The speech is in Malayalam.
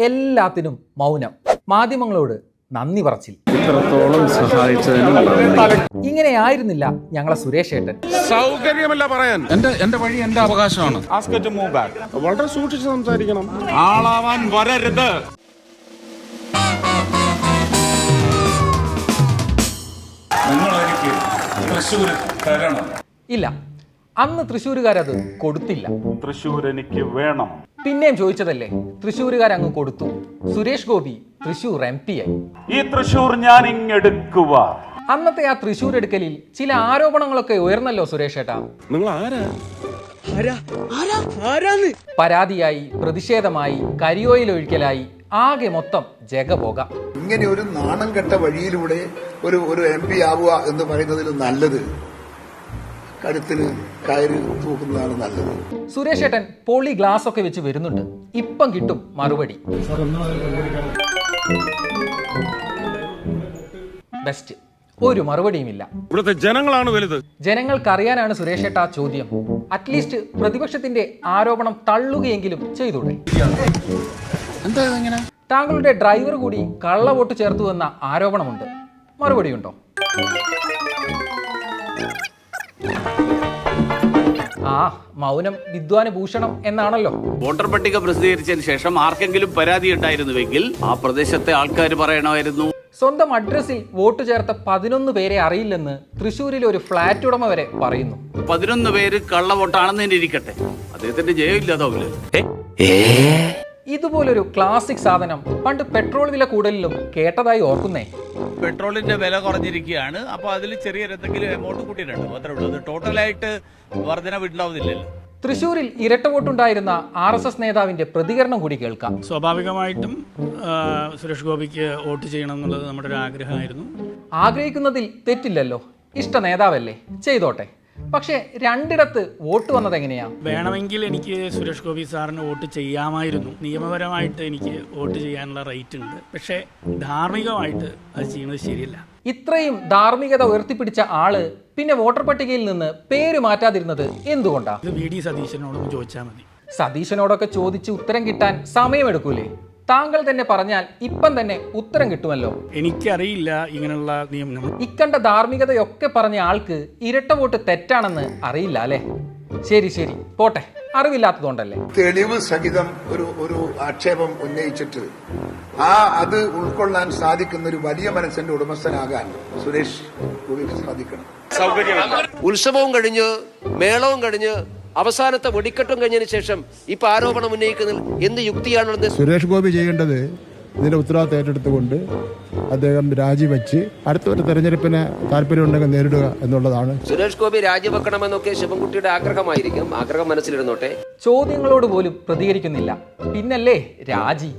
എല്ലാത്തിനും മൗനം. മാധ്യമങ്ങളോട് നന്ദി പറച്ചിൽ. ഇത്രത്തോളം സഹായിച്ചതിന് നന്ദി. ഇങ്ങനെയായിരുന്നില്ല ഞങ്ങളെ സുരേഷ് ഏട്ടൻ. സൗകര്യമല്ല പറയാൻ. എന്റെ എന്റെ വഴി എന്റെ അവകാശമാണ്. വളരെ സൂക്ഷിച്ച് സംസാരിക്കണം. ആളാവാൻ വരരുത്. ഇല്ല. അന്ന് തൃശ്ശൂരുകാരത് കൊടുത്തില്ല. തൃശ്ശൂർ എനിക്ക് വേണം. പിന്നെയും ചോദിച്ചതല്ലേ തൃശ്ശൂരുകാരങ്ങ് കൊടുത്തു. സുരേഷ് ഗോപി തൃശ്ശൂർ എം പി ആയി. ഈ തൃശ്ശൂർ ഞാൻ ഇങ്ങെടുക്കുക അന്നത്തെ ആ തൃശ്ശൂർ എടുക്കലിൽ ചില ആരോപണങ്ങളൊക്കെ ഉയർന്നല്ലോ സുരേഷ് ഏട്ടാ. നിങ്ങൾ ആരാ? പരാതിയായി പ്രതിഷേധമായി കരിയോയിൽ ഒഴിക്കലായി ആകെ മൊത്തം ജഗപോക ഇങ്ങനെ ഒരു നാണം കെട്ട വഴിയിലൂടെ ഒരു ഒരു എം പി ആവുക എന്ന് പറയുന്നതിൽ നല്ലത് കഴുത്തിന് കയറി തൂക്കുന്നതാണ് നല്ലത്. സുരേഷ് ഏട്ടൻ പോളി ഗ്ലാസ് ഒക്കെ വെച്ച് വരുന്നുണ്ട്. ഇപ്പം കിട്ടും മറുപടി. ബെസ്റ്റ് ഒരു മറുപടിയും ഇല്ല ഇവിടുത്തെ ജനങ്ങളാണ് വലുത്. ജനങ്ങൾക്കറിയാനാണ് സുരേഷ് ഏട്ട ചോദ്യം. അറ്റ്ലീസ്റ്റ് പ്രതിപക്ഷത്തിന്റെ ആരോപണം തള്ളുകയെങ്കിലും ചെയ്തൂടെ? എന്താ ഇങ്ങനെ താങ്കളുടെ ഡ്രൈവർ കൂടി കള്ളവോട്ട് ചേർത്തു എന്ന ആരോപണമുണ്ട്. മറുപടിയുണ്ടോ? ആ മൗനം വിദ്വാന് ഭൂഷണം എന്നാണല്ലോ. വോട്ടർ പട്ടിക പ്രസിദ്ധീകരിച്ചതിന് ശേഷം ആർക്കെങ്കിലും പരാതി ഉണ്ടായിരുന്നുവെങ്കിൽ ആ പ്രദേശത്തെ ആൾക്കാർ പറയണമായിരുന്നു. സ്വന്തം അഡ്രസ്സിൽ വോട്ട് ചേർത്ത പതിനൊന്ന് പേരെ അറിയില്ലെന്ന് തൃശ്ശൂരിലെ ഒരു ഫ്ളാറ്റ് ഉടമ വരെ പറയുന്നു. പതിനൊന്ന് പേര് കള്ള വോട്ടാണെന്ന് തന്നെ ഇരിക്കട്ടെ. അദ്ദേഹത്തിന്റെ ജയമില്ലാതാവില്ല ഇതുപോലൊരു ക്ലാസിക് സാധനം പണ്ട് പെട്രോൾ വില കൂടുതലും കേട്ടതായി ഓർക്കുന്നേ. പെട്രോളിന്റെ വില കുറഞ്ഞിരിക്കുകയാണ്. അപ്പോൾ അതിൽ ചെറിയ എന്തെങ്കിലും എമൗണ്ട് കൂട്ടിയിട്ടുണ്ട്. അത്രേ ഉള്ളൂ. അത് ടോട്ടലായിട്ട് വർധന ഉണ്ടാവുന്നില്ലല്ലോ. തൃശ്ശൂരിൽ ഇരട്ട വോട്ടുണ്ടായിരുന്ന ആർ എസ് എസ് നേതാവിന്റെ പ്രതികരണം കൂടി കേൾക്കാം. സ്വാഭാവികമായിട്ടും സുരേഷ് ഗോപിക്ക് വോട്ട് ചെയ്യണം എന്നുള്ളത് നമ്മുടെ ഒരു ആഗ്രഹമായിരുന്നു. ആഗ്രഹിക്കുന്നതിൽ തെറ്റില്ലല്ലോ. ഇഷ്ട നേതാവല്ലേ? ചെയ്തോട്ടെ. പക്ഷേ രണ്ടിടത്ത് വോട്ട് വന്നത് എങ്ങനെയാ? വേണമെങ്കിൽ എനിക്ക് സുരേഷ് ഗോപി സാറിന് വോട്ട് ചെയ്യാമായിരുന്നു. നിയമപരമായിട്ട് എനിക്ക് വോട്ട് ചെയ്യാനുള്ള റൈറ്റ് ഉണ്ട്. പക്ഷേ ധാർമ്മികമായിട്ട് അത് ചെയ്യുന്നത് ശരിയല്ല. ഇത്രയും ധാർമ്മികത ഉയർത്തിപ്പിടിച്ച ആൾ പിന്നെ വോട്ടർ പട്ടികയിൽ നിന്ന് പേര് മാറ്റാതിരുന്നത് എന്തുകൊണ്ടാണ് ഇത് വി. ഡി. സതീശനോടൊന്ന് ചോദിച്ചാൽ മതി. സതീശനോടൊക്കെ ചോദിച്ച് ഉത്തരം കിട്ടാൻ സമയമെടുക്കൂലേ? താങ്കൾ തന്നെ പറഞ്ഞാൽ ഇപ്പം തന്നെ ഉത്തരം കിട്ടുമല്ലോ. എനിക്കറിയില്ല ഇങ്ങനെയുള്ള നിയമം ഇക്കണ്ട ധാർമ്മികതയൊക്കെ പറഞ്ഞ ആൾക്ക് ഇരട്ട വോട്ട് തെറ്റാണെന്ന് അറിയില്ല അല്ലേ? ശരി ശരി. പോട്ടെ. അറിവില്ലാത്തതുകൊണ്ടല്ലേ? തെളിവ് സഹിതം ഒരു ഒരു ആക്ഷേപം ഉന്നയിച്ചിട്ട് ആ അത് ഉൾക്കൊള്ളാൻ സാധിക്കുന്ന ഒരു വലിയ മനസ്സിന്റെ ഉടമസ്ഥനാകാൻ സുരേഷ് ഗോപിക്ക് സാധിക്കണം. ഉത്സവവും കഴിഞ്ഞ് മേളവും കഴിഞ്ഞ് അവസാനത്തെ വെടിക്കെട്ടും കഴിഞ്ഞതിന് ശേഷം ഇപ്പൊ ആരോപണം ഉന്നയിക്കുന്നതിൽ എന്ത് യുക്തിയാണുള്ളത്? സുരേഷ് ഗോപി ചെയ്യേണ്ടത് ഇതിന്റെ ഉത്തരവാദിത്തം ഏറ്റെടുത്തുകൊണ്ട് അദ്ദേഹം രാജിവെച്ച് അടുത്ത ഒരു തെരഞ്ഞെടുപ്പിന് താല്പര്യമുണ്ടെങ്കിൽ നേരിടുക എന്നുള്ളതാണ്. സുരേഷ് ഗോപി രാജിവെക്കണമെന്നൊക്കെ ശിവൻകുട്ടിയുടെ ആഗ്രഹമായിരിക്കും. ആഗ്രഹം മനസ്സിലിരുന്നോട്ടെ. ചോദ്യങ്ങളോട് പോലും പ്രതികരിക്കുന്നില്ല. പിന്നല്ലേ രാജി?